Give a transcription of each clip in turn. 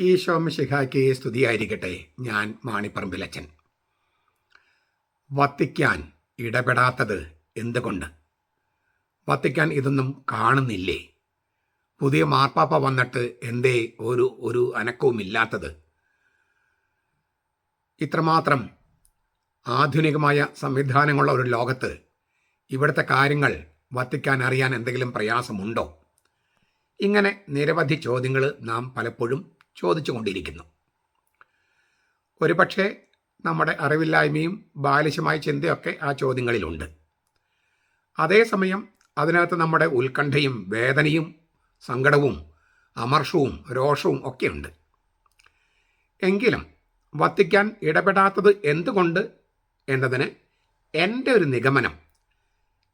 ഈശോ മിശിഹായ്ക്ക് സ്തുതിയായിരിക്കട്ടെ. ഞാൻ മാണിപ്പറമ്പിലച്ചൻ. വത്തിക്കാൻ ഇടപെടാത്തത് എന്തുകൊണ്ട്? വത്തിക്കാൻ ഇതൊന്നും കാണുന്നില്ലേ? പുതിയ മാർപ്പാപ്പ വന്നിട്ട് എന്തേ ഒരു ഒരു അനക്കവും ഇല്ലാത്തത് ഇത്രമാത്രം ആധുനികമായ സംവിധാനങ്ങളുള്ള ഒരു ലോകത്ത് ഇവിടുത്തെ കാര്യങ്ങൾ വത്തിക്കാൻ അറിയാൻ എന്തെങ്കിലും പ്രയാസമുണ്ടോ? ഇങ്ങനെ നിരവധി ചോദ്യങ്ങൾ നാം പലപ്പോഴും ചോദിച്ചു കൊണ്ടിരിക്കുന്നു ഒരുപക്ഷെ നമ്മുടെ അറിവില്ലായ്മയും ബാലിശമായ ചിന്തയൊക്കെ ആ ചോദ്യങ്ങളിലുണ്ട്. അതേസമയം അതിനകത്ത് നമ്മുടെ ഉത്കണ്ഠയും വേദനയും സങ്കടവും അമർഷവും രോഷവും ഒക്കെയുണ്ട്. എങ്കിലും വത്തിക്കാൻ ഇടപെടാത്തത് എന്തുകൊണ്ട് എന്നതിന് എന്റെ ഒരു നിഗമനം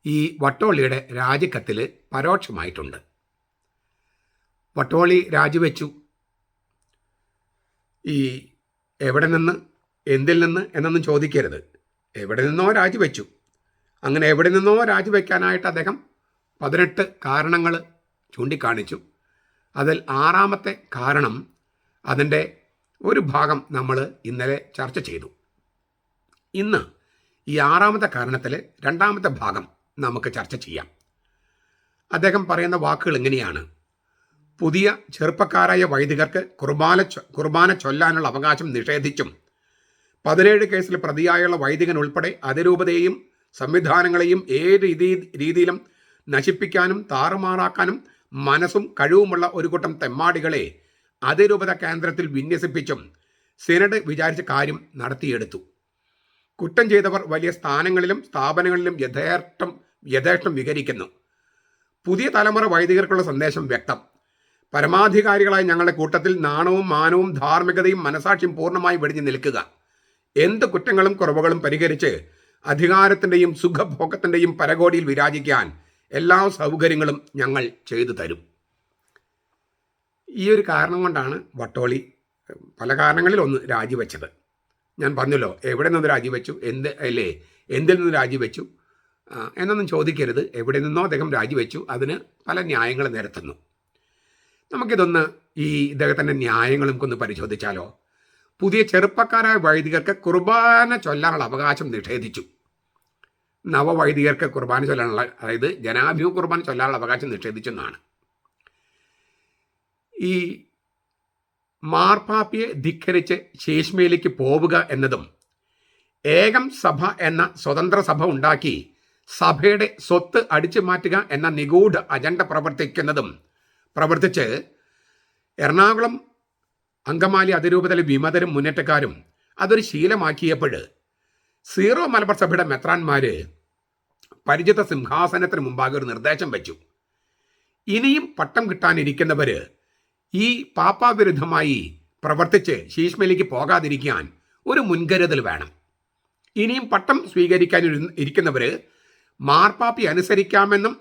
ഈ വട്ടോളിയുടെ രാജിക്കത്തിൽ പരോക്ഷമായിട്ടുണ്ട്. വട്ടോളി രാജിവെച്ചു. ഈ എവിടെ നിന്ന് എന്തിൽ നിന്ന് എന്നൊന്നും ചോദിക്കരുത്. എവിടെ നിന്നോ രാജിവെച്ചു. അങ്ങനെ എവിടെ നിന്നോ രാജിവെക്കാനായിട്ട് അദ്ദേഹം പതിനെട്ട് കാരണങ്ങൾ ചൂണ്ടിക്കാണിച്ചു. അതിൽ ആറാമത്തെ കാരണം അതിന്റെ ഒരു ഭാഗം നമ്മൾ ഇന്നലെ ചർച്ച ചെയ്തു. ഇന്ന് ഈ ആറാമത്തെ കാരണത്തിൽ രണ്ടാമത്തെ ഭാഗം നമുക്ക് ചർച്ച ചെയ്യാം. അദ്ദേഹം പറയുന്ന വാക്കുകൾ എങ്ങനെയാണ് പുതിയ ചെറുപ്പക്കാരായ വൈദികർക്ക് കുർബാന കുർബാന ചൊല്ലാനുള്ള അവകാശം നിഷേധിച്ചും. പതിനേഴ് കേസിൽ പ്രതിയായുള്ള വൈദികൻ ഉൾപ്പെടെ അതിരൂപതയെയും സംവിധാനങ്ങളെയും ഏത് രീതി രീതിയിലും നശിപ്പിക്കാനും താറുമാറാക്കാനും മനസ്സും കഴിവുമുള്ള ഒരു കൂട്ടം തെമ്മാടികളെ അതിരൂപത കേന്ദ്രത്തിൽ വിന്യസിപ്പിച്ചും സിനഡ് വിചാരിച്ച കാര്യം നടത്തിയെടുത്തു. കുറ്റം ചെയ്തവർ വലിയ സ്ഥാനങ്ങളിലും സ്ഥാപനങ്ങളിലും യഥേഷ്ടം യഥേഷ്ടം വികരിക്കുന്നു പുതിയ തലമുറ വൈദികർക്കുള്ള സന്ദേശം വ്യക്തം. പരമാധികാരികളായ ഞങ്ങളുടെ കൂട്ടത്തിൽ നാണവും മാനവും ധാർമ്മികതയും മനസാക്ഷിയും പൂർണമായി വെടിഞ്ഞു നിൽക്കുക. എന്ത് കുറ്റങ്ങളും കുറവുകളും പരിഹരിച്ച് അധികാരത്തിന്റെയും സുഖഭോഗത്തിന്റെയും പരകോടിയിൽ വിരാജിക്കാൻ എല്ലാ സൗകര്യങ്ങളും ഞങ്ങൾ ചെയ്തു തരും. ഈ ഒരു കാരണം കൊണ്ടാണ് വട്ടോളി പല കാരണങ്ങളിൽ ഒന്ന് രാജിവെച്ചത്. ഞാൻ പറഞ്ഞല്ലോ എവിടെ നിന്ന് രാജിവെച്ചു എന്ത് അല്ലേ എന്തിൽ നിന്ന് രാജിവെച്ചു എന്നൊന്നും ചോദിക്കരുത്. എവിടെ നിന്നോ അദ്ദേഹം രാജിവെച്ചു അതിന് പല ന്യായങ്ങൾ നിരത്തുന്നു. നമുക്കിതൊന്ന് ഈ ഇദ്ദേഹത്തിന്റെ ന്യായങ്ങൾ നമുക്കൊന്ന് പരിശോധിച്ചാലോ? പുതിയ ചെറുപ്പക്കാരായ വൈദികർക്ക് കുർബാന ചൊല്ലാനുള്ള അവകാശം നിഷേധിച്ചു. നവവൈദികർക്ക് കുർബാന ചൊല്ലാനുള്ള അതായത് ജനാഭിമു കുർബാന ചൊല്ലാനുള്ള അവകാശം നിഷേധിച്ചു എന്നാണ്. ഈ മാർപ്പാപ്പിയെ ധിക്കരിച്ച് ശേഷ്മയിലേക്ക് പോവുക എന്നതും ഏകം സഭ എന്ന സ്വതന്ത്ര സഭ ഉണ്ടാക്കി സഭയുടെ സ്വത്ത് അടിച്ചു മാറ്റുക എന്ന നിഗൂഢ അജണ്ട പ്രവർത്തിക്കുന്നതും പ്രവർത്തിച്ച് എറണാകുളം അങ്കമാലി അതിരൂപതയിലെ വിമതരും മുന്നേറ്റക്കാരും അതൊരു ശീലമാക്കിയപ്പോൾ സീറോ മലബാർ സഭയുടെ മെത്രാന്മാർ പരിചിത സിംഹാസനത്തിന് മുമ്പാകെ ഒരു നിർദ്ദേശം വെച്ചു. ഇനിയും പട്ടം കിട്ടാനിരിക്കുന്നവർ ഈ പാപ്പാവിരുദ്ധമായി പ്രവർത്തിച്ച് ശീഷ്മയിലേക്ക് പോകാതിരിക്കാൻ ഒരു മുൻകരുതൽ വേണം. ഇനിയും പട്ടം സ്വീകരിക്കാൻ ഇരിക്കുന്നവർ മാർപ്പാപ്പി അനുസരിക്കാമെന്നും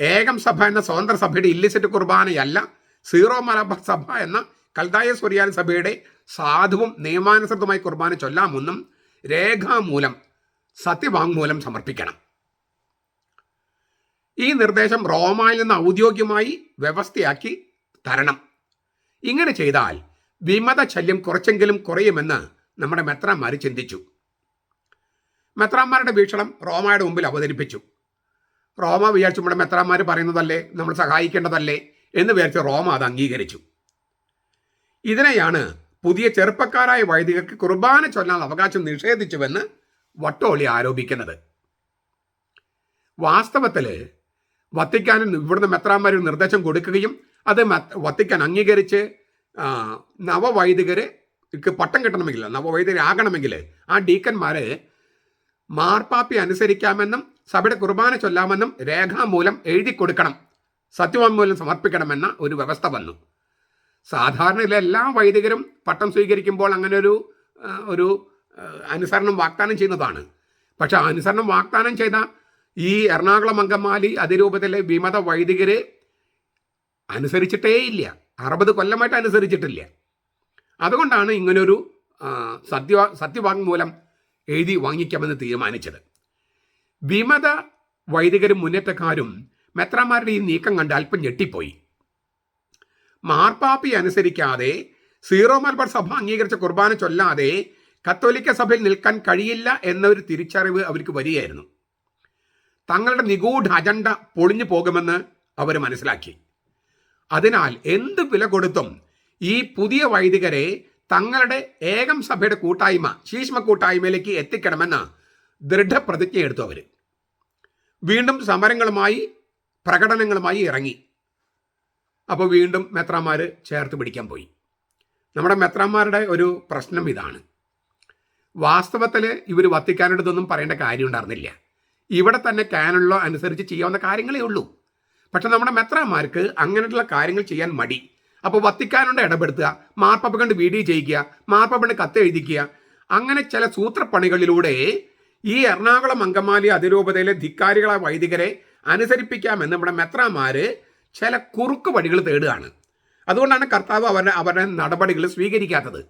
ഏകം സഭ എന്ന സ്വതന്ത്ര സഭയുടെ ഇല്ലിസിറ്റ് കുർബാനയല്ല സീറോ മലബാർ സഭ എന്ന കൽതായ സ്വരിയാൻ സഭയുടെ സാധുവും നിയമാനുസൃതമായി കുർബാന ചൊല്ലാമെന്നും രേഖാമൂലം സത്യവാങ്മൂലം സമർപ്പിക്കണം. ഈ നിർദ്ദേശം റോമായിൽ നിന്ന് ഔദ്യോഗികമായി വ്യവസ്ഥയാക്കി തരണം. ഇങ്ങനെ ചെയ്താൽ വിമത ശല്യം കുറച്ചെങ്കിലും കുറയുമെന്ന് നമ്മുടെ മെത്രാന്മാർ ചിന്തിച്ചു. മെത്രാന്മാരുടെ വീക്ഷണം റോമയുടെ മുമ്പിൽ അവതരിപ്പിച്ചു. റോമ വിചാരിച്ചു നമ്മുടെ മെത്രാന്മാർ പറയുന്നതല്ലേ? നമ്മൾ സഹായിക്കേണ്ടതല്ലേ? എന്ന് വിചാരിച്ച് റോമ അത് അംഗീകരിച്ചു. ഇതിനെയാണ് പുതിയ ചെറുപ്പക്കാരായ വൈദികർക്ക് കുർബാന ചൊല്ലാൻ അവകാശം നിഷേധിച്ചുവെന്ന് വട്ടോളി ആരോപിക്കുന്നത്. വാസ്തവത്തിൽ വത്തിക്കാനിൽ ഇവിടുന്ന് മെത്രാന്മാർ നിർദ്ദേശം കൊടുക്കുകയും അത് വത്തിക്കാൻ അംഗീകരിച്ച് നവവൈദികര് പട്ടം കിട്ടണമെങ്കിൽ നവവൈദികരാകണമെങ്കിൽ ആ ഡീക്കന്മാരെ മാർപ്പാപ്പി അനുസരിക്കാമെന്നും സഭയുടെ കുർബാന ചൊല്ലാമെന്നും രേഖാമൂലം എഴുതി കൊടുക്കണം. സത്യവാങ്മൂലം സമർപ്പിക്കണമെന്ന ഒരു വ്യവസ്ഥ വന്നു. സാധാരണ എല്ലാ വൈദികരും പട്ടം സ്വീകരിക്കുമ്പോൾ അങ്ങനെ ഒരു ഒരു അനുസരണം വാഗ്ദാനം ചെയ്യുന്നതാണ്. പക്ഷെ അനുസരണം വാഗ്ദാനം ചെയ്ത ഈ എറണാകുളം അങ്കമാലി അതിരൂപത്തിലെ വിമത വൈദികര് അനുസരിച്ചിട്ടേയില്ല. അറുപത് കൊല്ലമായിട്ട് അനുസരിച്ചിട്ടില്ല. അതുകൊണ്ടാണ് ഇങ്ങനൊരു സത്യ സത്യവാങ്മൂലം എഴുതി വാങ്ങിക്കാമെന്ന് തീരുമാനിച്ചത്. വിമത വൈദികരും മുന്നേറ്റക്കാരും മെത്രാമാരുടെ ഈ നീക്കം കണ്ട് അല്പം ഞെട്ടിപ്പോയി. മാർപ്പാപ്പി അനുസരിക്കാതെ സീറോ മലബാർ സഭ അംഗീകരിച്ച കുർബാന ചൊല്ലാതെ കത്തോലിക്ക സഭയിൽ നിൽക്കാൻ കഴിയില്ല എന്നൊരു തിരിച്ചറിവ് അവർക്ക് വരികയായിരുന്നു. തങ്ങളുടെ നിഗൂഢ അജണ്ട പൊളിഞ്ഞു പോകുമെന്ന് അവർ മനസ്സിലാക്കി. അതിനാൽ എന്ത് വില കൊടുത്തും ഈ പുതിയ വൈദികരെ തങ്ങളുടെ ഏകം സഭയുടെ കൂട്ടായ്മ ശീഷ്മ കൂട്ടായ്മയിലേക്ക് എത്തിക്കണമെന്ന് ദൃഢപ്രതിജ്ഞ എടുത്തു അവർ വീണ്ടും സമരങ്ങളുമായി പ്രകടനങ്ങളുമായി ഇറങ്ങി. അപ്പോൾ വീണ്ടും മെത്രാന്മാർ ചേർത്ത് പിടിക്കാൻ പോയി. നമ്മുടെ മെത്രാന്മാരുടെ ഒരു പ്രശ്നം ഇതാണ്. വാസ്തവത്തിൽ ഇവർ വത്തിക്കാനെടുത്തൊന്നും പറയേണ്ട കാര്യം ഉണ്ടായിരുന്നില്ല ഇവിടെ തന്നെ കാനുള്ള അനുസരിച്ച് ചെയ്യാവുന്ന കാര്യങ്ങളേ ഉള്ളൂ. പക്ഷെ നമ്മുടെ മെത്രാന്മാർക്ക് അങ്ങനെയുള്ള കാര്യങ്ങൾ ചെയ്യാൻ മടി. അപ്പോൾ വത്തിക്കാനുണ്ട് ഇടപെടുത്തുക മാർപ്പപ്പ കണ്ട് വീഡിയോ ചെയ്യിക്കുക മാർപ്പപ്പണ്ട് കത്ത് എഴുതിക്കുക അങ്ങനെ ചില സൂത്രപ്പണികളിലൂടെ ഈ എറണാകുളം അങ്കമാലി അതിരൂപതയിലെ ധിക്കാരികളെ വൈദികരെ അനുസരിപ്പിക്കാമെന്ന് നമ്മുടെ മെത്രാമാര് ചില കുറുക്ക് വഴികൾ തേടുകയാണ്. അതുകൊണ്ടാണ് കർത്താവ് അവരുടെ അവരുടെ നടപടികൾ സ്വീകരിക്കാത്തത്.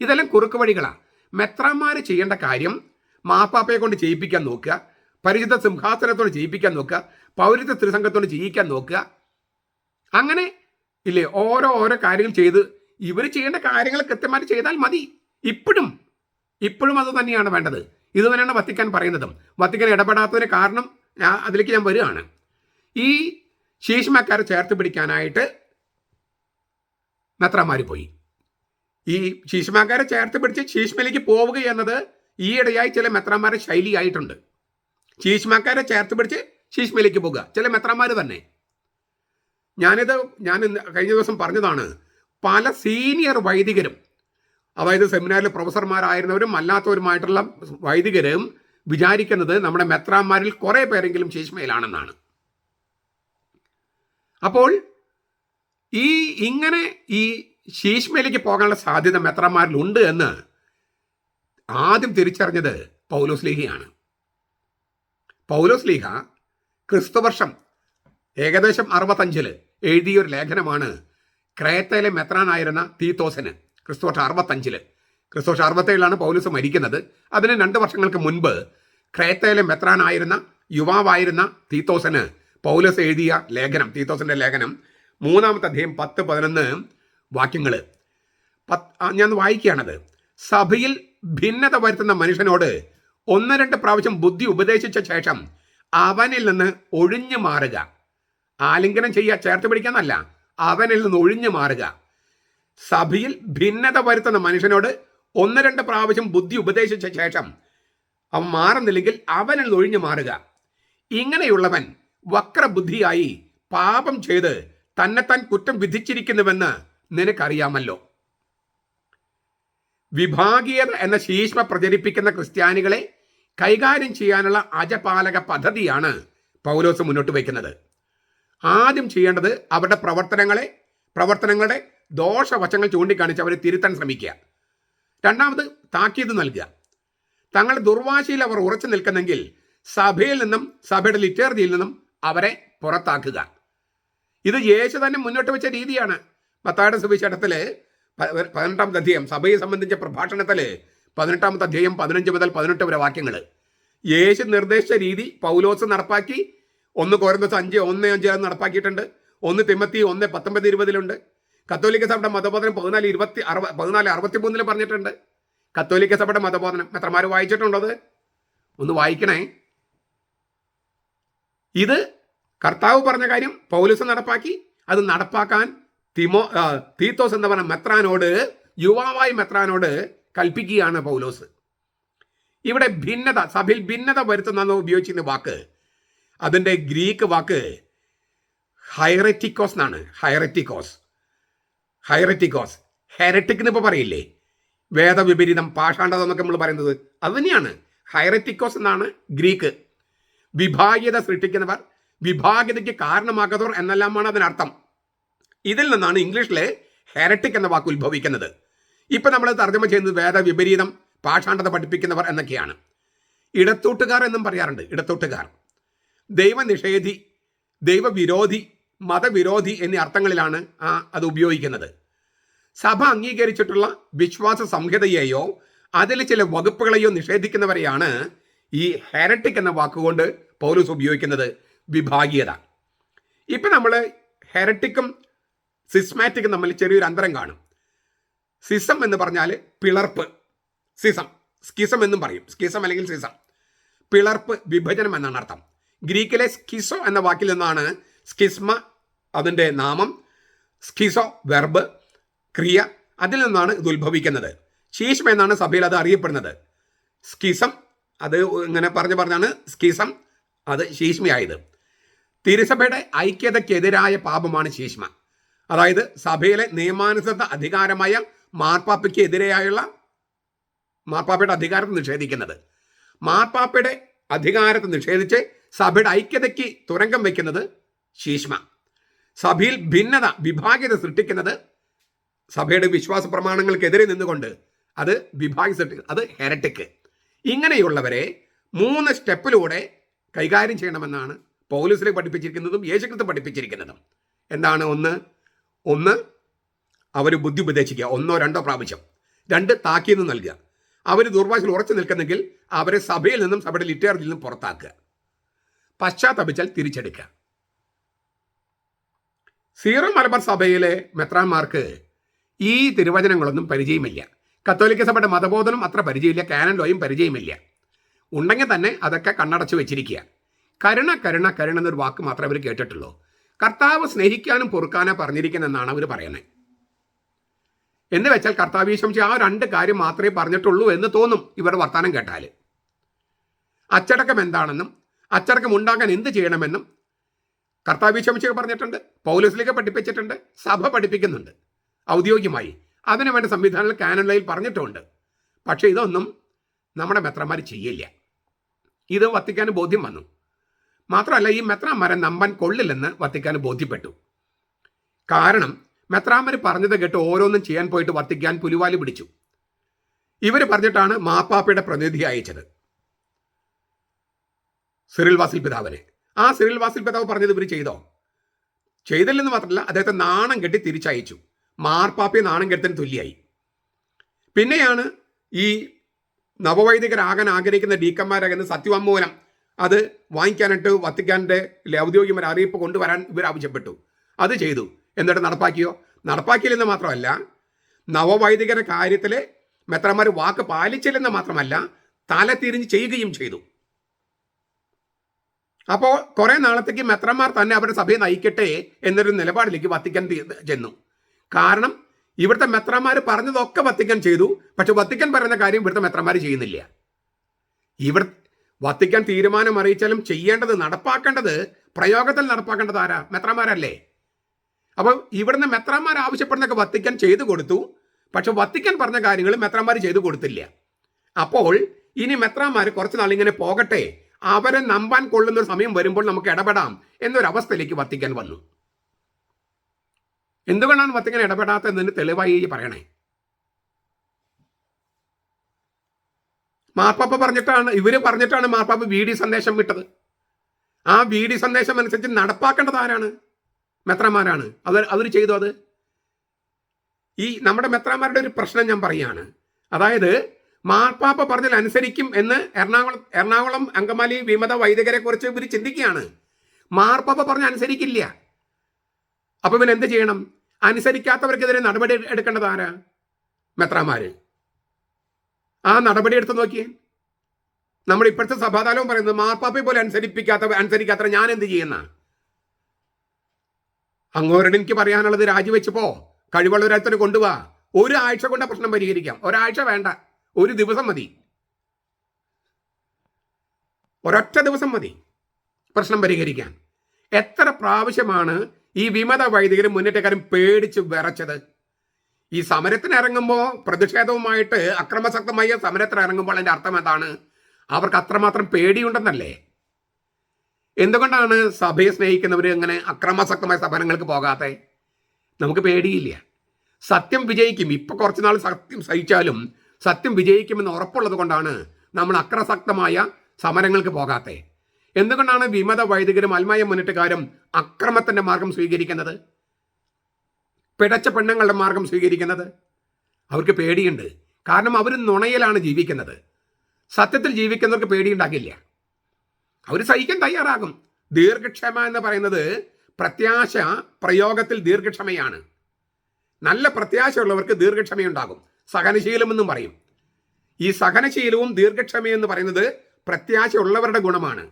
ഇതെല്ലാം കുറുക്ക് വഴികളാണ് മെത്രാന്മാർ ചെയ്യേണ്ട കാര്യം മാപ്പാപ്പയെ കൊണ്ട് ചെയ്യിപ്പിക്കാൻ നോക്കുക പരിശുദ്ധ സിംഹാസനത്തോട് ചെയ്യിപ്പിക്കാൻ നോക്കുക പൗരത്വ സ്ത്രീസംഘത്തോട് ചെയ്യിക്കാൻ നോക്കുക. അങ്ങനെ ഇല്ലേ ഓരോ ഓരോ കാര്യങ്ങൾ ചെയ്ത് ഇവർ ചെയ്യേണ്ട കാര്യങ്ങൾ കൃത്യമായിട്ട് ചെയ്താൽ മതി. ഇപ്പോഴും ഇപ്പോഴും അത് തന്നെയാണ് വേണ്ടത്. ഇത് തന്നെയാണ് വത്തിക്കാൻ പറയുന്നതും. വത്തിക്കാൻ ഇടപെടാത്തതിന് കാരണം ഞാൻ അതിലേക്ക് ഞാൻ വരികയാണ്. ഈ ശീഷ്മക്കാരെ ചേർത്ത് പിടിക്കാനായിട്ട് മെത്രാന്മാർ പോയി. ഈ ശീഷ്മാക്കാരെ ചേർത്ത് പിടിച്ച് ശീഷ്മയിലേക്ക് പോവുക എന്നത് ഈയിടെയായി ചില മെത്രാന്മാരെ ശൈലിയായിട്ടുണ്ട്. ശീഷ്മാക്കാരെ ചേർത്ത് പിടിച്ച് ശീഷ്മയിലേക്ക് പോകുക ചില മെത്രാന്മാർ തന്നെ. ഞാനിത് ഞാൻ കഴിഞ്ഞ ദിവസം പറഞ്ഞതാണ്. പല സീനിയർ വൈദികരും അതായത് സെമിനാറിൽ പ്രൊഫസർമാരായിരുന്നവരും അല്ലാത്തവരുമായിട്ടുള്ള വൈദികരും വിചാരിക്കുന്നത് നമ്മുടെ മെത്രാന്മാരിൽ കുറെ പേരെങ്കിലും ശീഷ്മയിലാണെന്നാണ്. അപ്പോൾ ഈ ഇങ്ങനെ ഈ ശീഷ്മയിലേക്ക് പോകാനുള്ള സാധ്യത മെത്രാന്മാരിലുണ്ട് എന്ന് ആദ്യം തിരിച്ചറിഞ്ഞത് പൗലോസ് ലീഹയാണ്. പൗലോസ് ലീഹ ക്രിസ്തുവർഷം ഏകദേശം അറുപത്തഞ്ചിൽ എഴുതിയൊരു ലേഖനമാണ് ക്രേത്തയിലെ മെത്രാനായിരുന്ന തീത്തോസിന്. ക്രിസ്തുവർഷം അറുപത്തഞ്ചിൽ ക്രിസ്തുവർഷം അറുപത്തേഴിലാണ് പൗലൂസ് മരിക്കുന്നത്. അതിന് രണ്ട് വർഷങ്ങൾക്ക് മുൻപ് ക്രേത്തയിലെ മെത്രാനായിരുന്ന യുവാവായിരുന്ന തീത്തോസന് പൗലസ് എഴുതിയ ലേഖനം തീത്തോസിന്റെ ലേഖനം മൂന്നാമത്തെ അധ്യയം പത്ത് പതിനൊന്ന് വാക്യങ്ങൾ ഞാൻ വായിക്കുകയാണത്. സഭയിൽ ഭിന്നത വരുത്തുന്ന മനുഷ്യനോട് ഒന്ന് രണ്ട് പ്രാവശ്യം ബുദ്ധി ഉപദേശിച്ച ശേഷം അവനിൽ നിന്ന് ഒഴിഞ്ഞു മാറുക. ആലിംഗനം ചെയ്യുക ചേർത്ത് പിടിക്കാന്നല്ല അവനിൽ നിന്ന് ഒഴിഞ്ഞു മാറുക. സഭയിൽ ഭിന്നത വരുത്തുന്ന മനുഷ്യനോട് ഒന്ന് രണ്ട് പ്രാവശ്യം ബുദ്ധി ഉപദേശിച്ച ശേഷം അവൻ മാറുന്നില്ലെങ്കിൽ അവനിൽ ഒഴിഞ്ഞു മാറുക. ഇങ്ങനെയുള്ളവൻ വക്രബുദ്ധിയായി പാപം ചെയ്ത് തന്നെത്താൻ കുറ്റം വിധിച്ചിരിക്കുന്നുവെന്ന് നിനക്കറിയാമല്ലോ. വിഭാഗീയത എന്ന ശീഷ്മ പ്രചരിപ്പിക്കുന്ന ക്രിസ്ത്യാനികളെ കൈകാര്യം ചെയ്യാനുള്ള അജപാലക പദ്ധതിയാണ് പൗലോസ് മുന്നോട്ട് വയ്ക്കുന്നത്. ആദ്യം ചെയ്യേണ്ടത് അവരുടെ പ്രവർത്തനങ്ങളെ പ്രവർത്തനങ്ങളുടെ ദോഷവശങ്ങൾ ചൂണ്ടിക്കാണിച്ച് അവരെ തിരുത്താൻ ശ്രമിക്കുക. രണ്ടാമത് താക്കീത് നൽകുക. തങ്ങളുടെ ദുർവാശയിൽ അവർ ഉറച്ചു നിൽക്കുന്നെങ്കിൽ സഭയിൽ നിന്നും സഭയുടെ ലിറ്റേർജിയിൽ നിന്നും അവരെ പുറത്താക്കുക. ഇത് യേശു തന്നെ മുന്നോട്ട് വെച്ച രീതിയാണ്. പത്താട് സുവിശേഷത്തിൽ പതിനെട്ടാമത്തെ അധ്യായം സഭയെ സംബന്ധിച്ച പ്രഭാഷണത്തിൽ പതിനെട്ടാമത്തെ അധ്യായം പതിനഞ്ച് മുതൽ പതിനെട്ട് വരെ വാക്യങ്ങൾ യേശു നിർദ്ദേശിച്ച രീതി പൗലോസ് നടപ്പാക്കി. ഒന്ന് കോരന്തോസ് അഞ്ച് ഒന്ന് അഞ്ച് നടപ്പാക്കിയിട്ടുണ്ട്. ഒന്ന് തിമ്മത്തി ഒന്ന് പത്തൊമ്പത് ഇരുപതിലുണ്ട്. കത്തോലിക്ക സഭയുടെ മതബോധനം പതിനാല് ഇരുപത്തി അറുപ പതിനാല് അറുപത്തി പറഞ്ഞിട്ടുണ്ട്. കത്തോലിക്ക സഭയുടെ മതബോധനം. എത്രമാര് വായിച്ചിട്ടുണ്ടത് ഒന്ന് വായിക്കണേ. ഇത് കർത്താവ് പറഞ്ഞ കാര്യം പൗലൂസ് നടപ്പാക്കി. അത് നടപ്പാക്കാൻ തിമോ തീത്തോസ് എന്ന് പറഞ്ഞ മെത്രാനോട് യുവാവായി മെത്രാനോട് കൽപ്പിക്കുകയാണ് പൗലോസ്. ഇവിടെ ഭിന്നത സഭയിൽ ഭിന്നത വരുത്തുന്ന ഉപയോഗിച്ചിരുന്ന വാക്ക്. അതിന്റെ ഗ്രീക്ക് വാക്ക് ഹൈററ്റിക്കോസ് എന്നാണ്. ഹൈററ്റിക്കോസ്. ഹൈററ്റിക്കോസ്. ഹെററ്റിക് എന്ന് ഇപ്പോൾ പറയില്ലേ? വേദവിപരീതം പാഷാണ്ടത എന്നൊക്കെ നമ്മൾ പറയുന്നത് അത് തന്നെയാണ് ഹൈററ്റിക്കോസ് എന്നാണ് ഗ്രീക്ക്. വിഭാഗ്യത സൃഷ്ടിക്കുന്നവർ വിഭാഗ്യതയ്ക്ക് കാരണമാകാത്തവർ എന്നെല്ലാമാണ് അതിനർത്ഥം. ഇതിൽ നിന്നാണ് ഇംഗ്ലീഷിലെ ഹെററ്റിക് എന്ന വാക്ക് ഉത്ഭവിക്കുന്നത്. ഇപ്പം നമ്മൾ തർജമ ചെയ്യുന്നത് വേദവിപരീതം പാഷാണ്ഡത പഠിപ്പിക്കുന്നവർ എന്നൊക്കെയാണ്. ഇടത്തോട്ടുകാർ എന്നും പറയാറുണ്ട് ഇടത്തോട്ടുകാർ. ദൈവനിഷേധി ദൈവവിരോധി മതവിരോധി എന്നീ അർത്ഥങ്ങളിലാണ് അത് ഉപയോഗിക്കുന്നത്. സഭ അംഗീകരിച്ചിട്ടുള്ള വിശ്വാസ സംഹിതയെയോ അതിൽ ചില വകുപ്പുകളെയോ നിഷേധിക്കുന്നവരെയാണ് ഈ ഹെററ്റിക് എന്ന വാക്കുകൊണ്ട് പൗലൂസ് ഉപയോഗിക്കുന്നത് വിഭാഗീയത. ഇപ്പം നമ്മൾ ഹെററ്റിക്കും സിസ്മാറ്റിക്കും തമ്മിൽ ചെറിയൊരു അന്തരം കാണും. സിസം എന്ന് പറഞ്ഞാൽ പിളർപ്പ് സിസം. സ്കിസം എന്നും പറയും. സ്കിസം അല്ലെങ്കിൽ സിസം. പിളർപ്പ് വിഭജനം എന്നാണ് അർത്ഥം. ഗ്രീക്കിലെ സ്കിസോ എന്ന വാക്കിൽ നിന്നാണ് സ്കിസ്മ അതിന്റെ നാമം സ്കിസോ വെർബ് ക്രിയ അതിൽ നിന്നാണ് ഇത് ഉത്ഭവിക്കുന്നത്. ശീഷ്മ എന്നാണ് സഭയിൽ അത് അറിയപ്പെടുന്നത്. സ്കിസം അത് ഇങ്ങനെ പറഞ്ഞു പറഞ്ഞാണ് സ്കിസം അത് ശീഷ്മയായത്. തിരുസഭയുടെ ഐക്യതയ്ക്കെതിരായ പാപമാണ് ശീഷ്മ. അതായത് സഭയിലെ നിയമാനുസൃത അധികാരമായ മാർപ്പാപ്പയ്ക്ക് എതിരെയായുള്ള മാർപ്പാപ്പയുടെ അധികാരത്തെ നിഷേധിക്കുന്നത്. മാർപ്പാപ്പയുടെ അധികാരത്തെ നിഷേധിച്ച് സഭയുടെ ഐക്യതയ്ക്ക് തുരങ്കം വയ്ക്കുന്നത് ശീഷ്മ. സഭയിൽ ഭിന്നത വിഭാഗ്യത സൃഷ്ടിക്കുന്നത് സഭയുടെ വിശ്വാസ പ്രമാണങ്ങൾക്കെതിരെ നിന്നുകൊണ്ട് അത് വിഭാഗ്യ സൃഷ്ടി അത് ഹെരട്ടിക്ക് ഇങ്ങനെയുള്ളവരെ മൂന്ന് സ്റ്റെപ്പിലൂടെ കൈകാര്യം ചെയ്യണമെന്നാണ് പൗലൂസിലെ പഠിപ്പിച്ചിരിക്കുന്നതും യേശുക്രിസ്തു പഠിപ്പിച്ചിരിക്കുന്നതും. എന്താണ് ഒന്ന്? ഒന്ന് അവർ ബുദ്ധി ഉപദേശിക്കുക. ഒന്നോ രണ്ടോ പ്രാവശ്യം. രണ്ട് താക്കീത് നൽകുക. അവർ ദുർവാശയിൽ ഉറച്ചു നിൽക്കുന്നെങ്കിൽ അവരെ സഭയിൽ നിന്നും സഭയുടെ ലിറ്റേറിൽ നിന്നും പുറത്താക്കുക. പശ്ചാത്തപിച്ചാൽ തിരിച്ചെടുക്കുക. സീറോ മലബാർ സഭയിലെ മെത്രാന്മാർക്ക് ഈ തിരുവചനങ്ങളൊന്നും പരിചയമില്ല. കത്തോലിക്ക സഭയുടെ മതബോധനം അത്ര പരിചയമില്ല കാനൻ ലോയും പരിചയമില്ല. ഉണ്ടെങ്കിൽ തന്നെ അതൊക്കെ കണ്ണടച്ച് വെച്ചിരിക്കുക. കരുണ കരുണ കരുണ എന്നൊരു വാക്ക് മാത്രമേ അവർ കേട്ടിട്ടുള്ളൂ. കർത്താവ് സ്നേഹിക്കാനും പൊറുക്കാനോ പറഞ്ഞിരിക്കുന്നെന്നാണ് അവർ പറയുന്നത്. എന്ന് വെച്ചാൽ കർത്താവ് ആ രണ്ട് കാര്യം മാത്രമേ പറഞ്ഞിട്ടുള്ളൂ എന്ന് തോന്നും ഇവരുടെ വർത്തമാനം കേട്ടാൽ അച്ചടക്കം എന്താണെന്നും അച്ചടക്കം ഉണ്ടാക്കാൻ എന്ത് ചെയ്യണമെന്നും കർത്താവ് പറഞ്ഞിട്ടുണ്ട് പൗലസിലേക്ക് പഠിപ്പിച്ചിട്ടുണ്ട് സഭ പഠിപ്പിക്കുന്നുണ്ട്. ഔദ്യോഗികമായി അതിനു വേണ്ട സംവിധാനങ്ങൾ കാനഡയിൽ പറഞ്ഞിട്ടുണ്ട്. പക്ഷേ ഇതൊന്നും നമ്മുടെ മെത്രന്മാർ ചെയ്യില്ല. ഇത് വത്തിക്കാൻ ബോധ്യം വന്നു. മാത്രമല്ല ഈ മെത്രാന്മാരെ നമ്പാൻ കൊള്ളില്ലെന്ന് വത്തിക്കാൻ ബോധ്യപ്പെട്ടു. കാരണം മെത്രാന്മാർ പറഞ്ഞത് കേട്ട് ഓരോന്നും ചെയ്യാൻ പോയിട്ട് വത്തിക്കാൻ പുലിവാലി പിടിച്ചു. ഇവർ പറഞ്ഞിട്ടാണ് മാപ്പാപ്പയുടെ പ്രതിനിധി അയച്ചത്. സിറിൽ വാസിൽ പിതാവിനെ. ആ സിറിൽ വാസിൽ പിതാവ് പറഞ്ഞത് ഇവർ ചെയ്തോ? ചെയ്തില്ലെന്ന് മാത്രമല്ല അദ്ദേഹത്തെ നാണം കെട്ടി തിരിച്ചയച്ചു. മാർപ്പാപ്പയെ നാണം കെട്ടത്തിന് തുല്യായി. പിന്നെയാണ് ഈ നവവൈദികരാകാൻ ആഗ്രഹിക്കുന്ന ഡീക്കന്മാരാകുന്ന സത്യവാങ്മൂലം. അത് വാങ്ങിക്കാനായിട്ട് വത്തിക്കാന്റെ ഔദ്യോഗികമായ അറിയിപ്പ് കൊണ്ടുവരാൻ ഇവർ ആവശ്യപ്പെട്ടു. അത് ചെയ്തു. എന്നിട്ട് നടപ്പാക്കിയോ? നടപ്പാക്കിയില്ലെന്ന് മാത്രമല്ല നവവൈദികരുടെ കാര്യത്തിൽ മെത്രന്മാർ വാക്ക് പാലിച്ചില്ലെന്ന് മാത്രമല്ല തല തിരിഞ്ഞ് ചെയ്യുകയും ചെയ്തു. അപ്പോൾ കുറെ നാളത്തേക്ക് മെത്രന്മാർ തന്നെ അവരുടെ സഭയെ നയിക്കട്ടെ എന്നൊരു നിലപാടിലേക്ക് വത്തിക്കാൻ ചെന്നു. കാരണം ഇവിടുത്തെ മെത്രന്മാർ പറഞ്ഞതൊക്കെ വത്തിക്കാൻ ചെയ്തു. പക്ഷെ വത്തിക്കാൻ പറയുന്ന കാര്യം ഇവിടുത്തെ മെത്രന്മാർ ചെയ്യുന്നില്ല. ഇവർ വത്തിക്കാൻ തീരുമാനം അറിയിച്ചാലും ചെയ്യേണ്ടത് നടപ്പാക്കേണ്ടത് പ്രയോഗത്തിൽ നടപ്പാക്കേണ്ടത് ആരാ? മെത്രന്മാരല്ലേ. അപ്പോൾ ഇവിടുന്ന് മെത്രന്മാർ ആവശ്യപ്പെടുന്നൊക്കെ വത്തിക്കാൻ ചെയ്തു കൊടുത്തു. പക്ഷെ വത്തിക്കാൻ പറഞ്ഞ കാര്യങ്ങൾ മെത്രന്മാർ ചെയ്തു കൊടുത്തില്ല. അപ്പോൾ ഇനി മെത്രന്മാർ കുറച്ച് നാൾ ഇങ്ങനെ പോകട്ടെ അവരെ നമ്പാൻ കൊള്ളുന്ന ഒരു സമയം വരുമ്പോൾ നമുക്ക് ഇടപെടാം എന്നൊരവസ്ഥയിലേക്ക് വത്തിക്കാൻ വന്നു. എന്തുകൊണ്ടാണ് വത്തിക്കാൻ ഇടപെടാത്തതെന്ന് തെളിവായി പറയണേ. മാർപ്പാപ്പ പറഞ്ഞിട്ടാണ് ഇവർ പറഞ്ഞിട്ടാണ് മാർപ്പാപ്പ വി ഡി സന്ദേശം വിട്ടത്. ആ വി ഡി സന്ദേശം അനുസരിച്ച് നടപ്പാക്കേണ്ടത് ആരാണ്? മെത്രമാരാണ് അത് അവർ ചെയ്തു അത്. ഈ നമ്മുടെ മെത്രാന്മാരുടെ ഒരു പ്രശ്നം ഞാൻ പറയാണ്. അതായത് മാർപ്പാപ്പ പറഞ്ഞാൽ അനുസരിക്കും എന്ന് എറണാകുളം എറണാകുളം അങ്കമാലി വിമത വൈദികരെ കുറിച്ച് ഇവർ ചിന്തിക്കുകയാണ്. മാർപ്പാപ്പ പറഞ്ഞ അനുസരിക്കില്ല. അപ്പൊ ഇവൻ എന്ത് ചെയ്യണം? അനുസരിക്കാത്തവർക്കെതിരെ നടപടി എടുക്കേണ്ടത് ആരാ? മെത്രാമാര് ആ നടപടി എടുത്തു നോക്കിയേ. നമ്മൾ ഇപ്പോഴത്തെ സഭാതാലവും പറയുന്നത് മാർപ്പാപ്പയെ പോലെ അനുസരിപ്പിക്കാത്ത അനുസരിക്കാത്ത ഞാൻ എന്ത് ചെയ്യുന്ന? അങ്ങോരോട് എനിക്ക് പറയാനുള്ളത് രാജിവെച്ച് പോ. കഴിവുള്ള ഒരാഴ്ച കൊണ്ടുപോവാ ഒരാഴ്ച കൊണ്ട് പ്രശ്നം പരിഹരിക്കാം. ഒരാഴ്ച വേണ്ട. ഒരു ദിവസം മതി. ഒരൊറ്റ ദിവസം മതി പ്രശ്നം പരിഹരിക്കാൻ. എത്ര പ്രാവശ്യമാണ് ഈ വിമത വൈദികരും മുന്നേറ്റക്കാരും പേടിച്ച് വിറച്ചത്? ഈ സമരത്തിന് ഇറങ്ങുമ്പോൾ പ്രതിഷേധവുമായിട്ട് അക്രമശക്തമായ സമരത്തിന് ഇറങ്ങുമ്പോൾ അതിന്റെ അർത്ഥം എന്താണ്? അവർക്ക് അത്രമാത്രം പേടിയുണ്ടെന്നല്ലേ? എന്തുകൊണ്ടാണ് സഭയെ സ്നേഹിക്കുന്നവർ അങ്ങനെ അക്രമാസക്തമായ സമരങ്ങൾക്ക് പോകാതെ നമുക്ക് പേടിയില്ല. സത്യം വിജയിക്കും. ഇപ്പൊ കുറച്ചുനാൾ സത്യം സഹിച്ചാലും സത്യം വിജയിക്കുമെന്ന് ഉറപ്പുള്ളത് കൊണ്ടാണ് നമ്മൾ അക്രസക്തമായ സമരങ്ങൾക്ക് പോകാത്തെ എന്തുകൊണ്ടാണ് വിമത വൈദികരും അൽമായ മുന്നിട്ടുകാരും അക്രമത്തിന്റെ മാർഗം സ്വീകരിക്കുന്നത്? പിടച്ച പെണ്ണുങ്ങളുടെ മാർഗം സ്വീകരിക്കുന്നത്? അവർക്ക് പേടിയുണ്ട്. കാരണം അവർ നുണയിലാണ് ജീവിക്കുന്നത്. സത്യത്തിൽ ജീവിക്കുന്നവർക്ക് പേടിയുണ്ടാകില്ല. അവർ സഹിക്കാൻ തയ്യാറാകും. ദീർഘക്ഷമ എന്ന് പറയുന്നത് പ്രത്യാശ പ്രയോഗത്തിൽ ദീർഘക്ഷമയാണ്. നല്ല പ്രത്യാശയുള്ളവർക്ക് ദീർഘക്ഷമയുണ്ടാകും. സഹനശീലമെന്നും പറയും. ഈ സഹനശീലവും ദീർഘക്ഷമയും എന്ന് പറയുന്നത് പ്രത്യാശയുള്ളവരുടെ ഗുണമാണ്.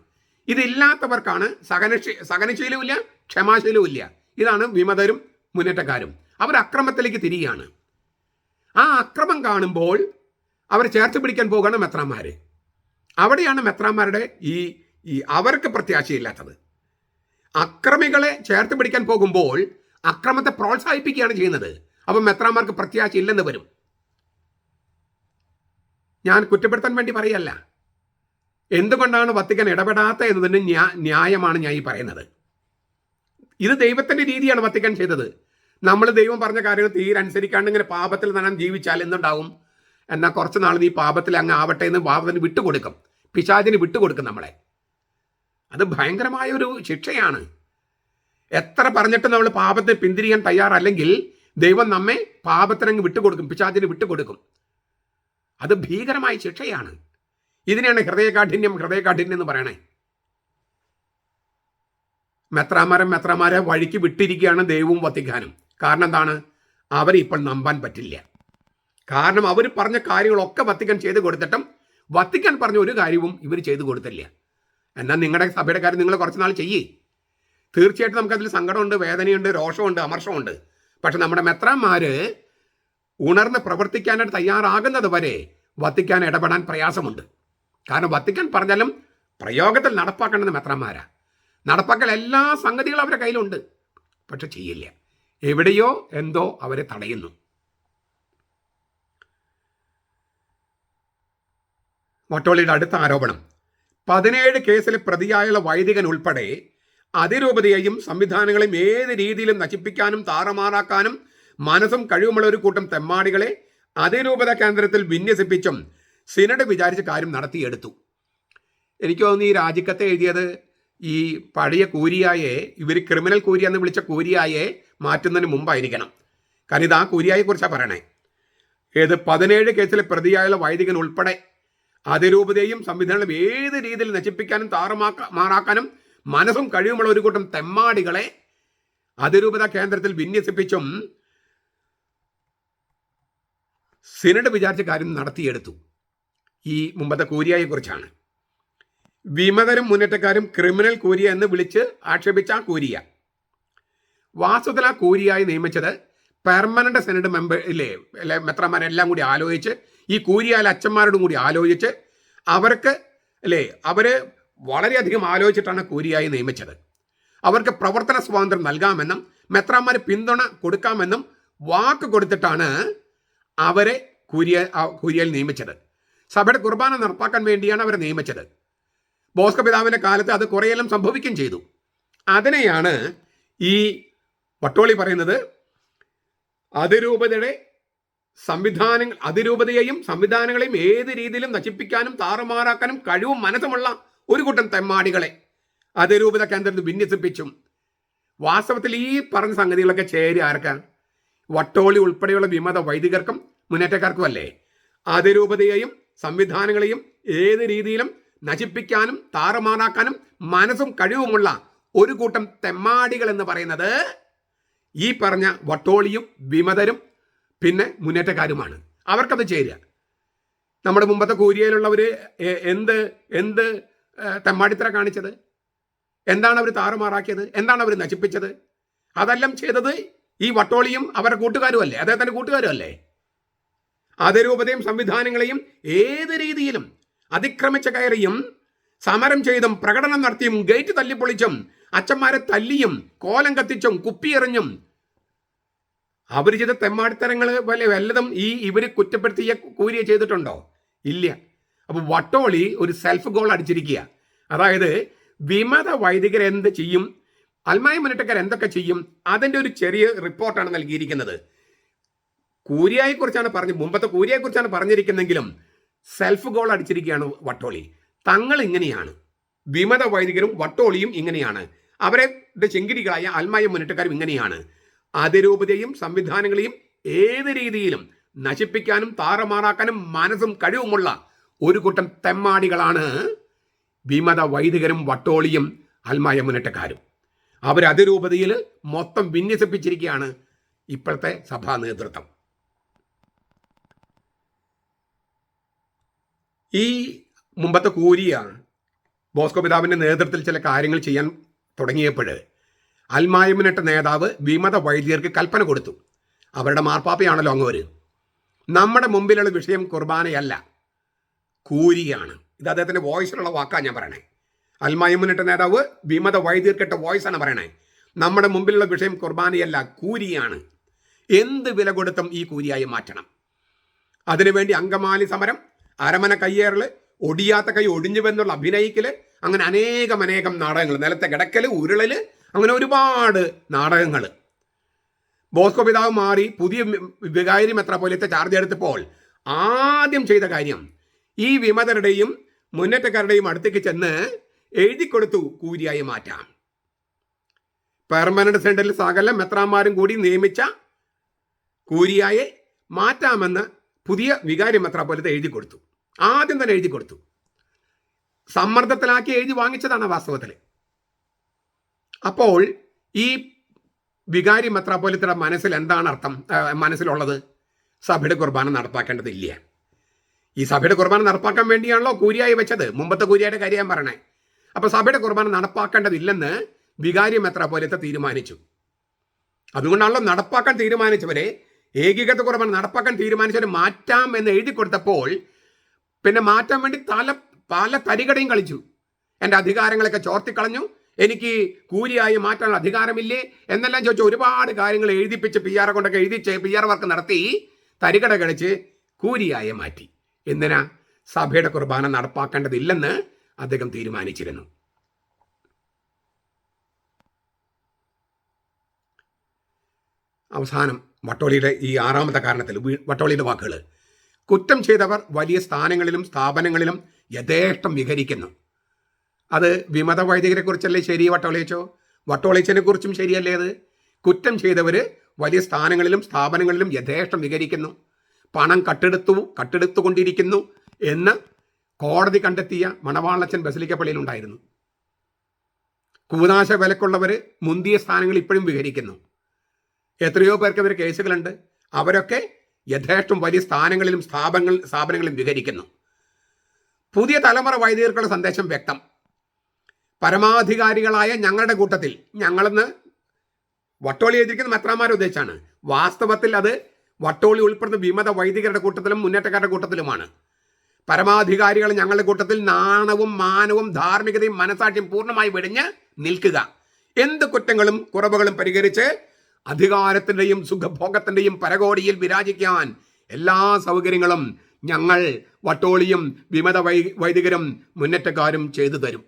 ഇതില്ലാത്തവർക്കാണ് സഹനശീ സഹനശീലവുമില്ല ക്ഷമാശീലവുമില്ല. ഇതാണ് വിമതരും മുന്നേറ്റക്കാരും. അവർ അക്രമത്തിലേക്ക് തിരികെയാണ് ആ അക്രമം കാണുമ്പോൾ അവർ ചേർത്ത് പിടിക്കാൻ പോകുകയാണ് മെത്രാന്മാര്. അവിടെയാണ് മെത്രാന്മാരുടെ ഈ ഈ അവർക്ക് പ്രത്യാശയില്ലാത്തത്. അക്രമികളെ ചേർത്ത് പിടിക്കാൻ പോകുമ്പോൾ അക്രമത്തെ പ്രോത്സാഹിപ്പിക്കുകയാണ് ചെയ്യുന്നത്. അപ്പം മെത്രാന്മാർക്ക് പ്രത്യാശ ഇല്ലെന്ന് വരും. ഞാൻ കുറ്റപ്പെടുത്താൻ വേണ്ടി പറയല്ല. എന്തുകൊണ്ടാണ് വത്തിക്കാൻ ഇടപെടാത്ത എന്നതിന് ന്യാ- ന്യായമാണ് ഞാൻ ഈ പറയുന്നത്. ഇത് ദൈവത്തിന്റെ രീതിയാണ് വത്തിക്കാൻ ചെയ്തത്. നമ്മൾ ദൈവം പറഞ്ഞ കാര്യങ്ങൾ തീരെ അനുസരിക്കാണ്ട് ഇങ്ങനെ പാപത്തിൽ നാം ജീവിച്ചാൽ എന്തുണ്ടാവും? എന്നാൽ കുറച്ച് നാൾ നീ പാപത്തിൽ അങ്ങ് ആവട്ടെ എന്ന് പാപത്തിന് വിട്ടുകൊടുക്കും. പിശാചിന് വിട്ടുകൊടുക്കും നമ്മളെ. അത് ഭയങ്കരമായ ഒരു ശിക്ഷയാണ്. എത്ര പറഞ്ഞിട്ടും നമ്മൾ പാപത്തെ പിന്തിരിയാൻ തയ്യാറല്ലെങ്കിൽ ദൈവം നമ്മെ പാപത്തിനങ്ങ് വിട്ടുകൊടുക്കും പിശാചിന് വിട്ടുകൊടുക്കും. അത് ഭീകരമായ ശിക്ഷയാണ്. ഇതിനെയാണ് ഹൃദയകാഠിന്യം ഹൃദയകാഠിന്യം എന്ന് പറയണേ. മെത്രാമാരെ മെത്രാമാരെ വഴിക്ക് വിട്ടിരിക്കുകയാണ് ദൈവവും വത്തിക്കാനും. കാരണം എന്താണ്? അവരെ ഇപ്പോൾ നമ്പാൻ പറ്റില്ല. കാരണം അവർ പറഞ്ഞ കാര്യങ്ങളൊക്കെ വത്തിക്കാൻ ചെയ്തു കൊടുത്തിട്ടും വത്തിക്കാൻ പറഞ്ഞ ഒരു കാര്യവും ഇവർ ചെയ്തു കൊടുത്തില്ല. എന്നാൽ നിങ്ങളുടെ സഭയുടെ കാര്യം നിങ്ങൾ കുറച്ച് നാൾ ചെയ്യേ. തീർച്ചയായിട്ടും നമുക്കതിൽ സങ്കടമുണ്ട് വേദനയുണ്ട് രോഷമുണ്ട് അമർഷമുണ്ട്. പക്ഷെ നമ്മുടെ മെത്രാന്മാര് ഉണർന്ന് പ്രവർത്തിക്കാനായിട്ട് തയ്യാറാകുന്നത് വരെ വത്തിക്കാൻ ഇടപെടാൻ പ്രയാസമുണ്ട്. കാരണം വത്തിക്കാൻ പറഞ്ഞാലും പ്രയോഗത്തിൽ നടപ്പാക്കേണ്ടത് മെത്രന്മാരാ. നടപ്പാക്കൽ എല്ലാ സംഗതികളും അവരുടെ കയ്യിലുണ്ട്. പക്ഷെ ചെയ്യില്ല. എവിടെയോ എന്തോ അവരെ തടയുന്നു. മൊട്ടോളിയുടെ അടുത്ത ആരോപണം. പതിനേഴ് കേസിലെ പ്രതിയായുള്ള വൈദികൻ ഉൾപ്പെടെ അതിരൂപതയെയും സംവിധാനങ്ങളെയും ഏത് രീതിയിലും നശിപ്പിക്കാനും താറമാറാക്കാനും മനസ്സും കഴിവുമുള്ള ഒരു കൂട്ടം തെമ്മാടികളെ അതിരൂപത കേന്ദ്രത്തിൽ വിന്യസിപ്പിച്ചും സിനഡ് വിചാരിച്ച കാര്യം നടത്തിയെടുത്തു. എനിക്ക് തോന്നുന്നു ഈ രാജിക്കത്തെ എഴുതിയത് ഈ പഴയ കൂരിയായെ ഇവർ ക്രിമിനൽ കൂരിയ എന്ന് വിളിച്ച കൂരിയായെ മാറ്റുന്നതിന് മുമ്പായിരിക്കണം. കാരണം ഇത് ആ കൂരിയായെ കുറിച്ചാണ് പറയണേ. ഏത് പതിനേഴ് കേസിലെ പ്രതിയായുള്ള വൈദികൻ ഉൾപ്പെടെ അതിരൂപതയും സംവിധാനങ്ങളും ഏത് രീതിയിൽ നശിപ്പിക്കാനും താറുമാക്ക മാറാക്കാനും മനസ്സും കഴിവുമുള്ള ഒരു കൂട്ടം തെമ്മാടികളെ അതിരൂപത കേന്ദ്രത്തിൽ വിന്യസിപ്പിച്ചും സിനഡ് വിചാരിച്ച കാര്യം നടത്തിയെടുത്തു. ഈ മുമ്പത്തെ കൂരിയായെ കുറിച്ചാണ്. വിമതരും മുന്നേറ്റക്കാരും ക്രിമിനൽ കൂരിയ എന്ന് വിളിച്ച് ആക്ഷേപിച്ച ആ കൂരിയ വാസ്തുതല കൂരിയായി നിയമിച്ചത് പെർമനന്റ് സെനറ്റ് മെമ്പർ ഇല്ലേ അല്ലെ മെത്രമാരെല്ലാം കൂടി ആലോചിച്ച് ഈ കൂരിയായ അച്ഛന്മാരോടും കൂടി ആലോചിച്ച് അവർക്ക് അല്ലേ അവർ വളരെയധികം ആലോചിച്ചിട്ടാണ് കൂരിയായി നിയമിച്ചത്. അവർക്ക് പ്രവർത്തന സ്വാതന്ത്ര്യം നൽകാമെന്നും മെത്രാമാർ പിന്തുണ കൊടുക്കാമെന്നും വാക്ക് കൊടുത്തിട്ടാണ് അവരെ കുരിയ കുരിയൽ നിയമിച്ചത്. സഭയുടെ കുർബാന നടപ്പാക്കാൻ വേണ്ടിയാണ് അവരെ നിയമിച്ചത്. ബോസ്ക പിതാവിന്റെ കാലത്ത് അത് കുറേയെല്ലാം സംഭവിക്കുകയും ചെയ്തു. അതിനെയാണ് ഈ വട്ടോളി പറയുന്നത് അതിരൂപതയുടെ സംവിധാനങ്ങൾ അതിരൂപതയെയും സംവിധാനങ്ങളെയും ഏത് രീതിയിലും നശിപ്പിക്കാനും താറുമാറാക്കാനും കഴിവും മനസ്സുമുള്ള ഒരു കൂട്ടം തെമ്മാടികളെ അതിരൂപത കേന്ദ്രത്തിൽ വിന്യസിപ്പിച്ചും വാസ്തവത്തിൽ ഈ പറഞ്ഞ സംഗതികളൊക്കെ ചേരി ആർക്കാ വട്ടോളി ഉൾപ്പെടെയുള്ള വിമത വൈദികർക്കും മുന്നേറ്റക്കാർക്കും അല്ലേ അതിരൂപതയെയും സംവിധാനങ്ങളെയും ഏത് രീതിയിലും നശിപ്പിക്കാനും താറുമാറാക്കാനും മനസ്സും കഴിവുമുള്ള ഒരു കൂട്ടം തെമ്മാടികൾ എന്ന് പറയുന്നത് ഈ പറഞ്ഞ വട്ടോളിയും വിമതരും പിന്നെ മുന്നേറ്റക്കാരുമാണ്. അവർക്കത് ചേരുക. നമ്മുടെ മുമ്പത്തെ കൂരിയയിലുള്ളവർ എന്ത് എന്ത് തെമ്മാടിത്തര കാണിച്ചത്? എന്താണ് അവർ താറുമാറാക്കിയത്? എന്താണ് അവർ നശിപ്പിച്ചത്? അതെല്ലാം ചെയ്തത് ഈ വട്ടോളിയും അവരുടെ കൂട്ടുകാരും അല്ലേ അദ്ദേഹത്തിന്റെ കൂട്ടുകാരും അല്ലേ അതിരൂപതയും സംവിധാനങ്ങളെയും ഏത് രീതിയിലും അതിക്രമിച്ച കയറിയും സമരം ചെയ്തും പ്രകടനം നടത്തിയും ഗേറ്റ് തല്ലിപ്പൊളിച്ചും അച്ഛന്മാരെ തല്ലിയും കോലം കത്തിച്ചും കുപ്പിയെറിഞ്ഞും അവർ ചെയ്ത തെമ്മാടിത്തരങ്ങൾ വല്ല വല്ലതും ഈ ഇവർ കുറ്റപ്പെടുത്തിയ കൂരിയ ചെയ്തിട്ടുണ്ടോ? ഇല്ല. അപ്പൊ വട്ടോളി ഒരു സെൽഫ് ഗോൾ അടിച്ചിരിക്കുക. അതായത് വിമത വൈദികരെന്ത് ചെയ്യും? അൽമായ മുന്നേറ്റക്കാർ എന്തൊക്കെ ചെയ്യും? അതിന്റെ ഒരു ചെറിയ റിപ്പോർട്ടാണ് നൽകിയിരിക്കുന്നത്. കൂരിയായെ കുറിച്ചാണ് പറഞ്ഞു മുമ്പത്തെ കൂരിയെ കുറിച്ചാണ് പറഞ്ഞിരിക്കുന്നെങ്കിലും സെൽഫ് ഗോൾ അടിച്ചിരിക്കുകയാണ് വട്ടോളി. തങ്ങൾ ഇങ്ങനെയാണ്. വിമത വൈദികരും വട്ടോളിയും ഇങ്ങനെയാണ്. അവരെ ചെങ്കിടികളായ അൽമായ മുന്നേറ്റക്കാരും ഇങ്ങനെയാണ്. അതിരൂപതയും സംവിധാനങ്ങളെയും ഏത് രീതിയിലും നശിപ്പിക്കാനും താറമാറാക്കാനും മനസ്സും കഴിവുമുള്ള ഒരു കൂട്ടം തെമ്മാടികളാണ് വിമത വൈദികരും വട്ടോളിയും അൽമായ മുന്നേറ്റക്കാരും അവർ അതിരൂപതയിൽ മൊത്തം വിന്യസിപ്പിച്ചിരിക്കുകയാണ് ഇപ്പോഴത്തെ സഭാ നേതൃത്വം. ഈ മുമ്പത്തെ കൂരിയ ബോസ്കോ പിതാവിന്റെ നേതൃത്വത്തിൽ ചില കാര്യങ്ങൾ ചെയ്യാൻ തുടങ്ങിയപ്പോൾ അൽമായമിനിട്ട നേതാവ് വിമത വൈദ്യർക്ക് കൽപ്പന കൊടുത്തു. അവരുടെ മാർപ്പാപ്പയാണല്ലോ അങ്ങവർ നമ്മുടെ മുമ്പിലുള്ള വിഷയം കുർബാനയല്ല കൂരിയാണ്. ഇത് അദ്ദേഹത്തിന്റെ വോയിസിലുള്ള വാക്കാണ് ഞാൻ പറയണേ. അൽമായമിനിട്ട നേതാവ് വിമത വൈദ്യർക്കെട്ട വോയിസ് ആണ് പറയണേ. നമ്മുടെ മുമ്പിലുള്ള വിഷയം കുർബാനയല്ല കൂരിയാണ്. എന്ത് വില കൊടുത്തും ഈ കൂരിയായി മാറ്റണം. അതിനുവേണ്ടി അങ്കമാലി സമരം അരമന കയ്യേറൽ ഒടിയാത്ത കൈ ഒടിഞ്ഞുവെന്നുള്ള അഭിനയിക്കൽ അങ്ങനെ അനേകം അനേകം നാടകങ്ങൾ നിലത്തെ കിടക്കൽ ഉരുളൽ അങ്ങനെ ഒരുപാട് നാടകങ്ങൾ ബോസ്കോ പിതാവ് മാറി പുതിയ വികാരി പോലത്തെ ചാർജ് എടുത്തപ്പോൾ ആദ്യം ചെയ്ത കാര്യം ഈ വിമതരുടെയും മുന്നേറ്റക്കാരുടെയും അടുത്തേക്ക് ചെന്ന് എഴുതി കൊടുത്തു കൂരിയായി മാറ്റാം. പെർമനന്റ് സെന്ററിൽ സകല മെത്രാന്മാരും കൂടി നിയമിച്ച കൂരിയായെ മാറ്റാമെന്ന് പുതിയ വികാരി മെത്രാപോലത്തെ എഴുതി കൊടുത്തു. ആദ്യം തന്നെ എഴുതി കൊടുത്തു. സമ്മർദ്ദത്തിലാക്കി എഴുതി വാങ്ങിച്ചതാണ് വാസ്തവത്തിൽ അപ്പോൾ ഈ വികാരി മെത്രാപ്പോലിത്തയുടെ മനസ്സിൽ എന്താണ് അർത്ഥം? മനസ്സിലുള്ളത്? സഭയുടെ കുർബാന നടപ്പാക്കേണ്ടതില്ല. ഈ സഭയുടെ കുർബാന നടപ്പാക്കാൻ വേണ്ടിയാണല്ലോ കൂരിയായി വെച്ചത്. മുമ്പത്തെ കൂരിയായുടെ കാര്യം പറയണേ. അപ്പൊ സഭയുടെ കുർബാന നടപ്പാക്കേണ്ടതില്ലെന്ന് വികാരി പോലത്തെ തീരുമാനിച്ചു? അതുകൊണ്ടാണല്ലോ നടപ്പാക്കാൻ തീരുമാനിച്ചവരെ ഏകീകൃത കുർബാന നടപ്പാക്കാൻ തീരുമാനിച്ചവരെ മാറ്റാം എന്ന് എഴുതി കൊടുത്തപ്പോൾ പിന്നെ മാറ്റാൻ വേണ്ടി തല പല തരികടയും കളിച്ചു. എന്റെ അധികാരങ്ങളൊക്കെ ചോർത്തിക്കളഞ്ഞു എനിക്ക് കൂലിയായി മാറ്റാനുള്ള അധികാരമില്ലേ? എന്നെല്ലാം ചോദിച്ചു ഒരുപാട് കാര്യങ്ങൾ എഴുതിപ്പിച്ച് പി ആർ കൊണ്ടൊക്കെ എഴുതിച്ച് പി ആർ വർക്ക് നടത്തി തരികട കളിച്ച് കൂലിയായി മാറ്റി. എന്തിനാ? സഭയുടെ കുർബാന നടപ്പാക്കേണ്ടതില്ലെന്ന് അദ്ദേഹം തീരുമാനിച്ചിരുന്നു. അവസാനം വട്ടോളിയുടെ ഈ ആറാമത്തെ കാരണത്തിൽ വട്ടോളിയുടെ വാക്കുകൾ കുറ്റം ചെയ്തവർ വലിയ സ്ഥാനങ്ങളിലും സ്ഥാപനങ്ങളിലും യഥേഷ്ടം വിഹരിക്കുന്നു. അത് വിമത വൈദികരെ കുറിച്ചല്ലേ ശരി വട്ടോളിച്ചോ വട്ടോളിച്ചനെ കുറിച്ചും ശരിയല്ലേ അത്? കുറ്റം ചെയ്തവർ വലിയ സ്ഥാനങ്ങളിലും സ്ഥാപനങ്ങളിലും യഥേഷ്ടം വിഹരിക്കുന്നു. പണം കട്ടെടുത്തു കട്ടെടുത്തുകൊണ്ടിരിക്കുന്നു എന്ന് കോടതി കണ്ടെത്തിയ മണവാളച്ചൻ ബസലിക്കപ്പള്ളിയിൽ പള്ളിയിലുണ്ടായിരുന്നു കൂതാശ വിലക്കുള്ളവർ മുന്തിയ സ്ഥാനങ്ങൾ ഇപ്പോഴും വിഹരിക്കുന്നു. എത്രയോ പേർക്ക് അവർ കേസുകളുണ്ട്. അവരൊക്കെ യഥേഷ്ടം വലിയ സ്ഥാനങ്ങളിലും സ്ഥാപനങ്ങൾ സ്ഥാപനങ്ങളിലും വിഹരിക്കുന്നു. പുതിയ തലമുറ വൈദികർക്കുള്ള സന്ദേശം വ്യക്തം. പരമാധികാരികളായ ഞങ്ങളുടെ കൂട്ടത്തിൽ ഞങ്ങളെന്ന് വട്ടോളി എഴുതിയിരിക്കുന്ന മെത്രാമാരെ ഉദ്ദേശിച്ചാണ്. വാസ്തവത്തിൽ അത് വട്ടോളി ഉൾപ്പെടുന്ന വിമത വൈദികരുടെ കൂട്ടത്തിലും മുന്നേറ്റക്കാരുടെ കൂട്ടത്തിലുമാണ്. പരമാധികാരികൾ ഞങ്ങളുടെ കൂട്ടത്തിൽ നാണവും മാനവും ധാർമ്മികതയും മനസാക്ഷ്യം പൂർണമായി വെടിഞ്ഞ് നിൽക്കുക. എന്ത് കുറ്റങ്ങളും കുറവുകളും പരിഹരിച്ച് അധികാരത്തിന്റെയും സുഖഭോഗത്തിന്റെയും പരകോടിയിൽ വിരാജിക്കാൻ എല്ലാ സൗകര്യങ്ങളും ഞങ്ങൾ വട്ടോളിയും വിമത വൈ വൈദികരും മുന്നേറ്റക്കാരും ചെയ്തു തരും.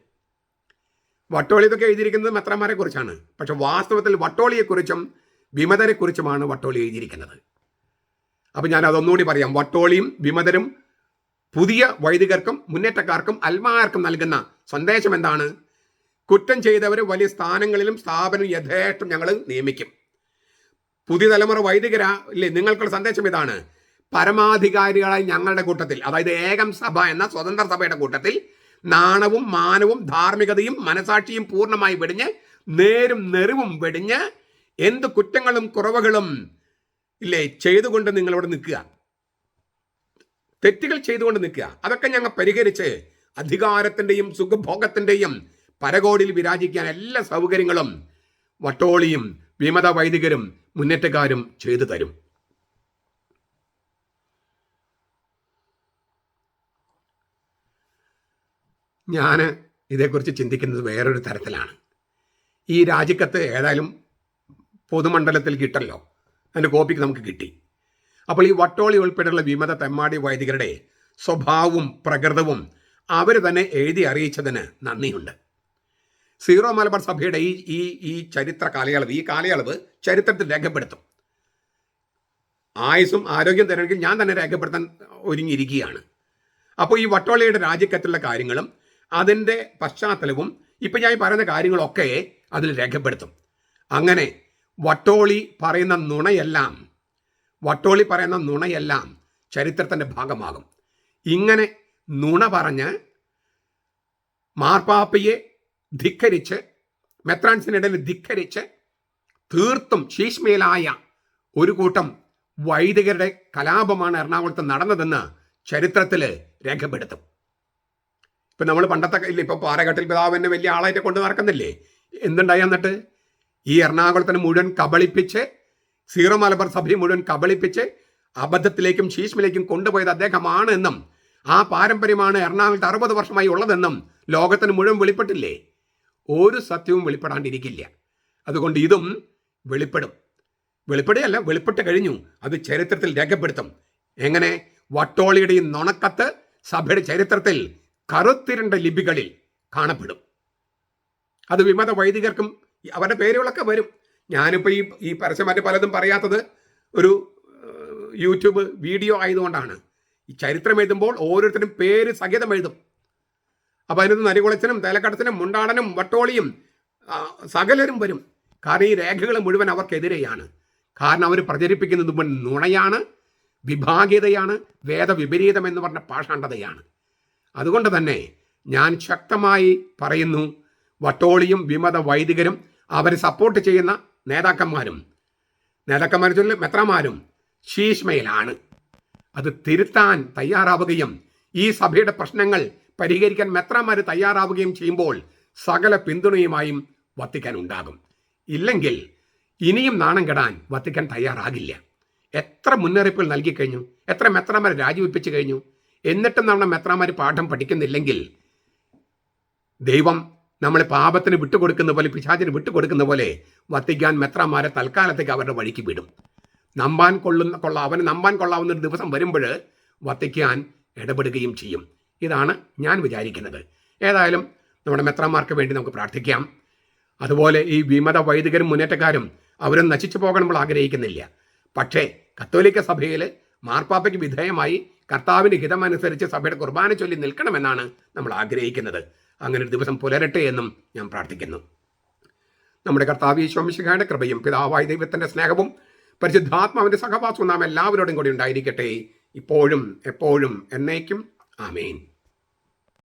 വട്ടോളി ഇതൊക്കെ എഴുതിയിരിക്കുന്നത് മെത്രന്മാരെ കുറിച്ചാണ്. പക്ഷെ വാസ്തവത്തിൽ വട്ടോളിയെക്കുറിച്ചും വിമതരെക്കുറിച്ചുമാണ് വട്ടോളി എഴുതിയിരിക്കുന്നത്. അപ്പം ഞാൻ അതൊന്നുകൂടി പറയാം. വട്ടോളിയും വിമതരും പുതിയ വൈദികർക്കും മുന്നേറ്റക്കാർക്കും അൽമാർക്കും നൽകുന്ന സന്ദേശം എന്താണ്? കുറ്റം ചെയ്തവരെ വലിയ സ്ഥാനങ്ങളിലും സ്ഥാപനം യഥേഷ്ടം ഞങ്ങൾ നിയമിക്കും. പുതിയ തലമുറ വൈദികരാ ഇല്ലേ നിങ്ങൾക്കുള്ള സന്ദേശം ഇതാണ്. പരമാധികാരികളായി ഞങ്ങളുടെ കൂട്ടത്തിൽ അതായത് ഏകം സഭ എന്ന സ്വതന്ത്ര സഭയുടെ കൂട്ടത്തിൽ നാണവും മാനവും ധാർമ്മികതയും മനസാക്ഷിയും പൂർണമായി വെടിഞ്ഞ് നേരും നെറിവും വെടിഞ്ഞ് എന്ത് കുറ്റങ്ങളും കുറവുകളും ഇല്ലേ ചെയ്തുകൊണ്ട് നിങ്ങളിവിടെ നിൽക്കുക. തെറ്റുകൾ ചെയ്തുകൊണ്ട് നിൽക്കുക. അതൊക്കെ ഞങ്ങൾ പരിഹരിച്ച് അധികാരത്തിന്റെയും സുഖഭോഗത്തിന്റെയും പരകോടിയിൽ വിരാജിക്കാൻ എല്ലാ സൗകര്യങ്ങളും വട്ടോളിയും വിമത വൈദികരും മുന്നേറ്റക്കാരും ചെയ്തു തരും. ഞാൻ ഇതേക്കുറിച്ച് ചിന്തിക്കുന്നത് വേറൊരു തരത്തിലാണ്. ഈ രാജിക്കത്ത് ഏതായാലും പൊതുമണ്ഡലത്തിൽ കിട്ടല്ലോ. അതിന്റെ കോപ്പിക്ക് നമുക്ക് കിട്ടി. അപ്പോൾ ഈ വട്ടോളി ഉൾപ്പെടെയുള്ള വിമത തെമ്മാടി വൈദികരുടെ സ്വഭാവവും പ്രകൃതവും അവർ തന്നെ എഴുതി അറിയിച്ചതിന് നന്ദിയുണ്ട്. സീറോ മലബാർ സഭയുടെ ഈ ഈ ഈ ചരിത്ര കാലയളവ് ഈ കാലയളവ് ചരിത്രത്തിൽ രേഖപ്പെടുത്തും. ആയുസും ആരോഗ്യം തരണമെങ്കിൽ ഞാൻ തന്നെ രേഖപ്പെടുത്താൻ ഒരുങ്ങിയിരിക്കുകയാണ്. അപ്പോൾ ഈ വട്ടോളിയുടെ രാജിക്കത്തുള്ള കാര്യങ്ങളും അതിന്റെ പശ്ചാത്തലവും ഇപ്പം ഞാൻ പറയുന്ന കാര്യങ്ങളൊക്കെ അതിൽ രേഖപ്പെടുത്തും. അങ്ങനെ വട്ടോളി പറയുന്ന നുണയെല്ലാം വട്ടോളി പറയുന്ന നുണയെല്ലാം ചരിത്രത്തിന്റെ ഭാഗമാകും. ഇങ്ങനെ നുണ പറഞ്ഞ് മാർപ്പാപ്പയെ ധിക്കരിച്ച് മെത്രാൻസിനിടയിൽ ധിക്കരിച്ച് തീർത്തും ശീഷ്മേലായ ഒരു കൂട്ടം വൈദികരുടെ കലാപമാണ് എറണാകുളത്ത് നടന്നതെന്ന് ചരിത്രത്തിൽ രേഖപ്പെടുത്തും. ഇപ്പം നമ്മൾ പണ്ടത്തെ ഇല്ല ഇപ്പം പാറഘട്ടിൽ പിതാവിനെ വലിയ ആളായിട്ട് കൊണ്ട് നടക്കുന്നില്ലേ? എന്തുണ്ടായി എന്നിട്ട്? ഈ എറണാകുളത്തിന് മുഴുവൻ കബളിപ്പിച്ച് സീറോ മലബാർ സഭയെ മുഴുവൻ കബളിപ്പിച്ച് അബദ്ധത്തിലേക്കും ശീഷ്മിലേക്കും കൊണ്ടുപോയത് അദ്ദേഹമാണ് എന്നും ആ പാരമ്പര്യമാണ് എറണാകുളത്ത് അറുപത് വർഷമായി ഉള്ളതെന്നും ലോകത്തിന് മുഴുവൻ വെളിപ്പെട്ടില്ലേ? ഒരു സത്യവും വെളിപ്പെടാണ്ടിരിക്കില്ല. അതുകൊണ്ട് ഇതും വെളിപ്പെടും. വെളിപ്പെടുകയല്ല വെളിപ്പെട്ട് കഴിഞ്ഞു. അത് ചരിത്രത്തിൽ രേഖപ്പെടുത്തും. എങ്ങനെ? വട്ടോളിയുടെ നുണക്കത്ത് സഭയുടെ ചരിത്രത്തിൽ കറുത്തിരണ്ട ലിപികളിൽ കാണപ്പെടും. അത് വിമത വൈദികർക്കും അവരുടെ പേരുകളൊക്കെ വരും. ഞാനിപ്പോൾ ഈ ഈ പരസ്യമായിട്ട് പലതും പറയാത്തത് ഒരു യൂട്യൂബ് വീഡിയോ ആയതുകൊണ്ടാണ്. ഈ ചരിത്രം എഴുതുമ്പോൾ ഓരോരുത്തരും പേര് സഹിതം എഴുതും. അപ്പോൾ അതിനകത്ത് നരികുളച്ചനും തേലക്കടത്തിനും മുണ്ടാടനും വട്ടോളിയും സകലരും വരും. കാരണം ഈ രേഖകൾ മുഴുവൻ അവർക്കെതിരെയാണ്. കാരണം അവർ പ്രചരിപ്പിക്കുന്നത് മുൻ നുണയാണ് വിഭാഗീയതയാണ് വേദവിപരീതം എന്ന് പറഞ്ഞ പാഷാണ്ഡതയാണ്. അതുകൊണ്ട് തന്നെ ഞാൻ ശക്തമായി പറയുന്നു വട്ടോളിയും വിമത വൈദികരും അവരെ സപ്പോർട്ട് ചെയ്യുന്ന നേതാക്കന്മാരും. നേതാക്കന്മാർ ചൊല്ലി മെത്രമാരും ശീഷ്മയിലാണ്. അത് തിരുത്താൻ തയ്യാറാവുകയും ഈ സഭയുടെ പ്രശ്നങ്ങൾ പരിഹരിക്കാൻ മെത്രമാർ തയ്യാറാവുകയും ചെയ്യുമ്പോൾ സകല പിന്തുണയുമായും വത്തിക്കാൻ ഉണ്ടാകും. ഇല്ലെങ്കിൽ ഇനിയും നാണം കെടാൻ വത്തിക്കാൻ തയ്യാറാകില്ല. എത്ര മുന്നറിയിപ്പുകൾ നൽകിക്കഴിഞ്ഞു എത്ര മെത്രാമാർ രാജിവെപ്പിച്ചു കഴിഞ്ഞു? എന്നിട്ടും നമ്മുടെ മെത്രമാർ പാഠം പഠിക്കുന്നില്ലെങ്കിൽ ദൈവം നമ്മളെ പാപത്തിന് വിട്ടുകൊടുക്കുന്ന പോലെ പിശാചിന് വിട്ടുകൊടുക്കുന്ന പോലെ വത്തിക്കാൻ മെത്രമാരെ തൽക്കാലത്തേക്ക് അവരുടെ വഴിക്ക് വിടും. നമ്പാൻ കൊള്ളുന്ന കൊള്ള അവന് നമ്പാൻ കൊള്ളാവുന്ന ഒരു ദിവസം വരുമ്പോൾ വത്തിക്കാൻ ഇടപെടുകയും ചെയ്യും. ഇതാണ് ഞാൻ വിചാരിക്കുന്നത്. ഏതായാലും നമ്മുടെ മെത്രമാർക്ക് വേണ്ടി നമുക്ക് പ്രാർത്ഥിക്കാം. അതുപോലെ ഈ വിമത വൈദികരും മുന്നേറ്റക്കാരും അവരും നശിച്ചു പോകണം നമ്മൾ ആഗ്രഹിക്കുന്നില്ല. പക്ഷേ കത്തോലിക്ക സഭയിൽ മാർപ്പാപ്പയ്ക്ക് വിധേയമായി കർത്താവിന്റെ ഹിതമനുസരിച്ച് സഭയുടെ കുർബാന ചൊല്ലി നിൽക്കണമെന്നാണ് നമ്മൾ ആഗ്രഹിക്കുന്നത്. അങ്ങനെ ഒരു ദിവസം പുലരട്ടെ എന്നും ഞാൻ പ്രാർത്ഥിക്കുന്നു. നമ്മുടെ കർത്താവ് ഈശോമിശിഖയുടെ കൃപയും പിതാവായ ദൈവത്തിന്റെ സ്നേഹവും പരിശുദ്ധാത്മാവിന്റെ സഹവാസവും നാം എല്ലാവരോടും കൂടി ഉണ്ടായിരിക്കട്ടെ. ഇപ്പോഴും എപ്പോഴും എന്നേക്കും. ആമേൻ.